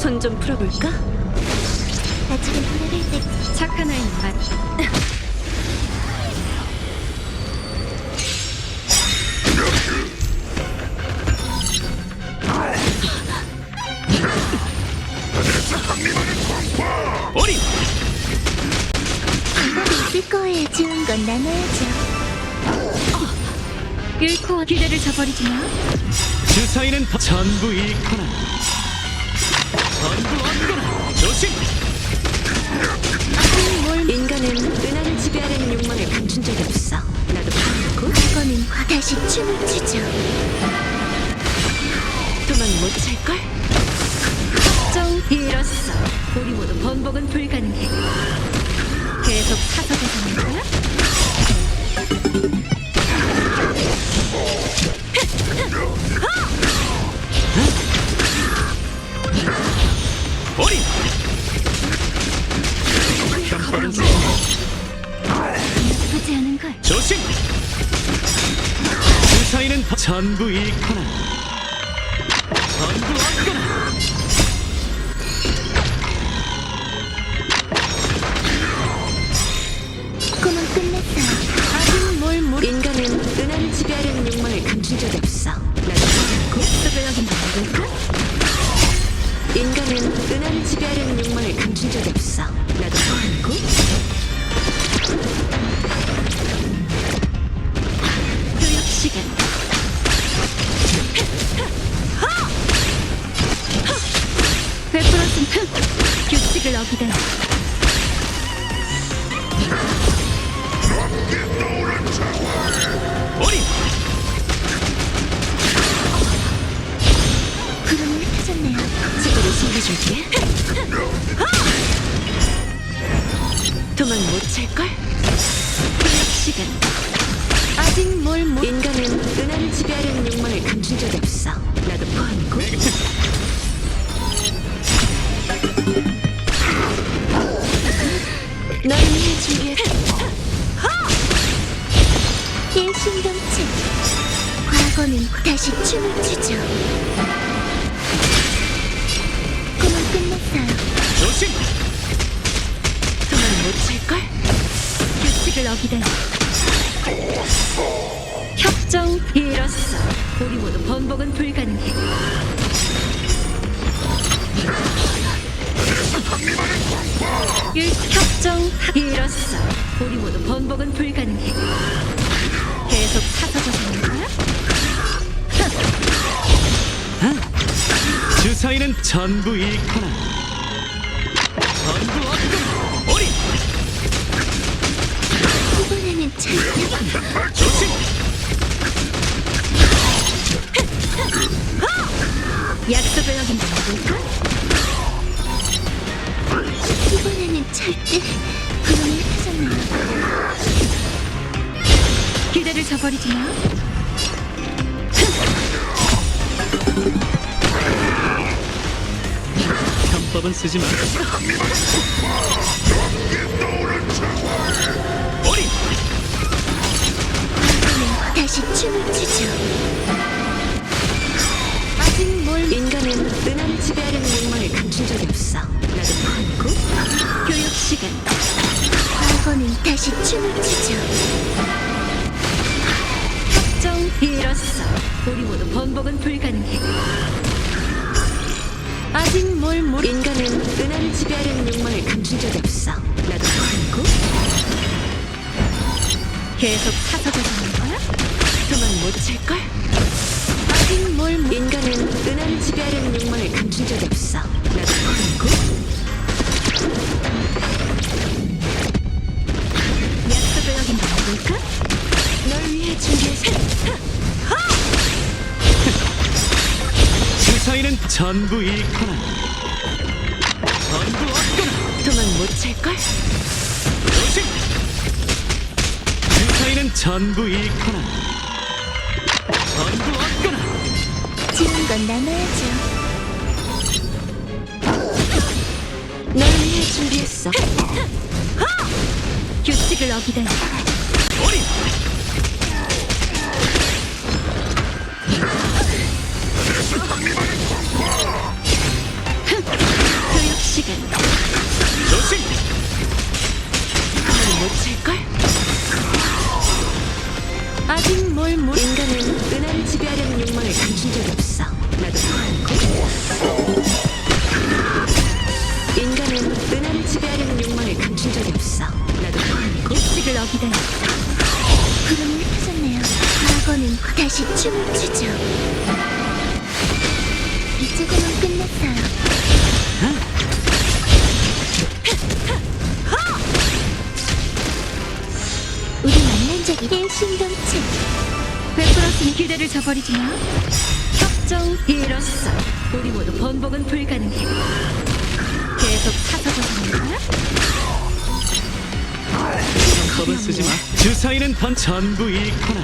손 좀 풀어볼까? 아직은 돌아갈 때 착한 아이는 말. 어린 방법이 있을 거예요. 좋은 건 나눠야죠. 끓고 기대를 저버리지 마. 주사위는 다 전부 잃거나 인간은 은하를 지배하려는 욕망을 감춘 적이 없어. 나도 그렇고 과거는 과 다시 춤을 추죠. 도망 못 찰걸? 걱정 잃었어. 우리 모두 번복은 불가능해. 계속 사서도 사는 거야? 전부 잃거나 전부 얻거나 꿈은 끝났어요. 아직 뭘 모르. 인간은 은하를 지배하려는 욕망을 감춘 적이 없어. 여긴 누굴까? 인간은 은하를 지배하려는 욕망을 감춘 적이 없어. 나도 교육 시간. 기다니. 어린 구름이 흩어졌네요. 지구를 숨겨줄게. 도망 못 찰걸? 교육 시간. 아직 뭘 못. 인간은 은하를 지배하려는 욕망을 감춘 적이 없어. 나도 포함 다시 춤을 추죠. 꿈은 끝났어요. 조심 도망 못 찰걸? 규칙을 어기다니. 협정 잃었어. 우리 모두 번복은 불가능해. 일 협정 잃었어. 우리 모두 번복은 불가능해. 계속 사서져 사는 주사위는 전부 잃거나 전부 얻거나 어린 이번에는 절대 조심 약속을 어긴다 볼까? 이번에는 절대 구름이 흩어졌네요. 기대를 저버리지 마. 편법은 쓰지 마 다시 춤을 추죠. 아직 뭘 인간은 은하를 지배하려는 욕망을 감춘 적이 없어. 나도 포함이고. 교육 시간. 과거는 다시 춤을 추죠. 협정 잃었어. 우리 모두 번복은 불가능해. 아직 뭘 모르. 인간은 은하를 지배하려는 욕망을 감춘 적이 없어. 나도 포함이고. 계속 사서져 사는 거야? 도망 못 찰걸? 아직 뭘 모... 인간은 은하를 지배하려는 욕망을 감춘 적이 없어. 나도 포함이고. 전부 잃거나 전부 얻거나 도망 못 찰걸? 조심 주사위는 전부 잃거나 전부 얻거나 좋은 건 나눠야죠. 널 위해 준비했어. 규칙을 어기다니. 어린 인간은 은하를 지배하려는 욕망을 감춘 적이 없어 나도 흩어졌네요. 과거는 다시 춤을 추죠. 그만 끝났어요. 우리 만난 적이 일심동체. 베풀었으니 기대를 저버리지 마. 협정 이뤘어 우리 모두 번복은 불가능해 계속 사서져 사는 거야? 법은 쓰지 마. 주사위는 번 전부 잃거나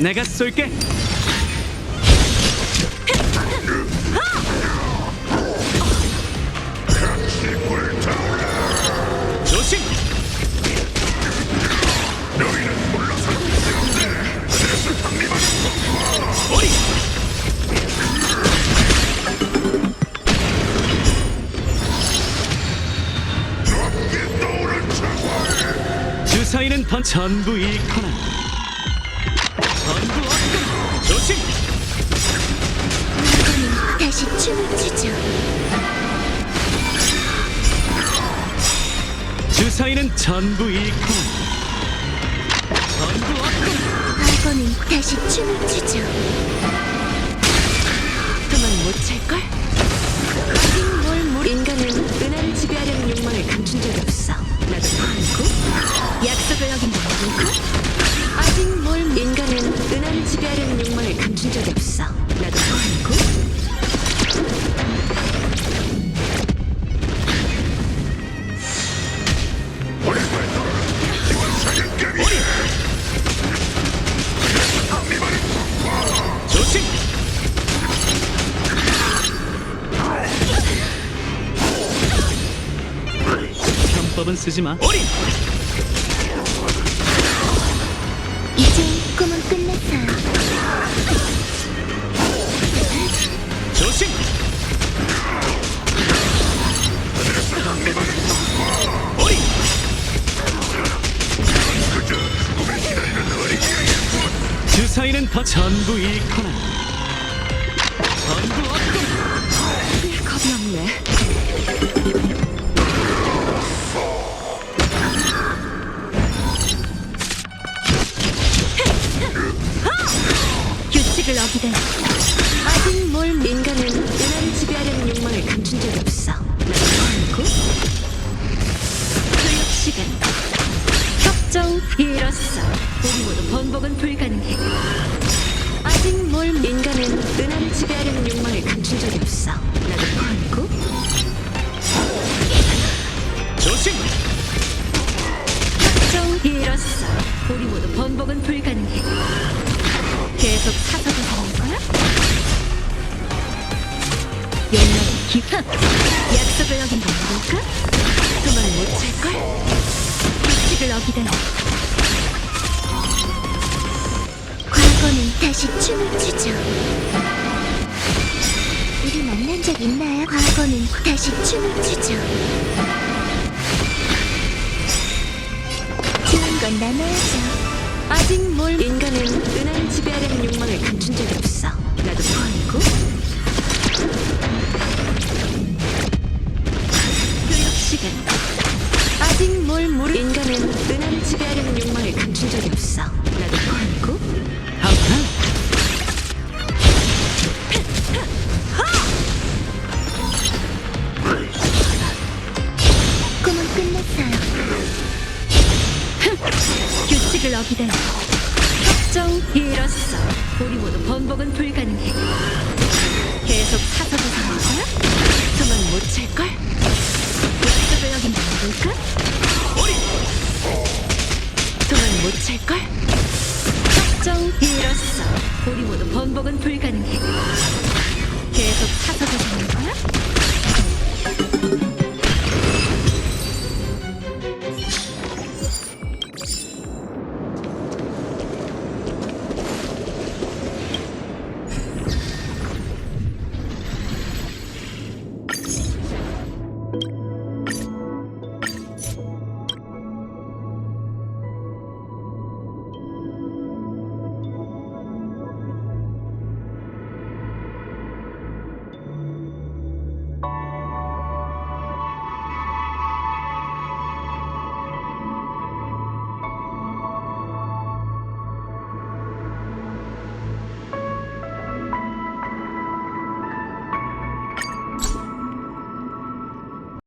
내가 쏠게. 전부 잃거나 주사위는 전부 잃거나 전부 얻거나 과거는 다시 춤을 추죠. 그만 못찰걸? 아직 뭘. 인간은 은하를 지배하려는 욕망을 감춘 적이 없어 나도 포함 쓰지 마. 어린! 이제 꿈은 끝났어요. 조심! 어린! 주사위는 더 전부 잃거나 기다니 아직 뭘 인간은 은하를 지배하려는 욕망을 감춘 적이 없어. 나도 포함이고 교육 시간. 협정 이뤘어. 우리 모두 번복은 불가능해. 아직 뭘 인간은 은하를 지배하려는 욕망을 감춘 적이 없어. 나도 포함이고 조심! 협정 이뤘어. 우리 모두 번복은 불가능해. 계속 사 기다니 과거는 다시 춤을 추죠. 우리 만난 적 있나요? 과거는 다시 춤을 추죠. 기다려. 협정 이뤘어. 우리 모두 번복은 불가능해. 계속 사서도 사는 거야? 협정은 못 찰걸? 약속을 어긴 건가? 어리! 동안 못 찰걸? 협정 이뤘어. 우리 모두 번복은 불가능해. 계속 사서도 사는 거야?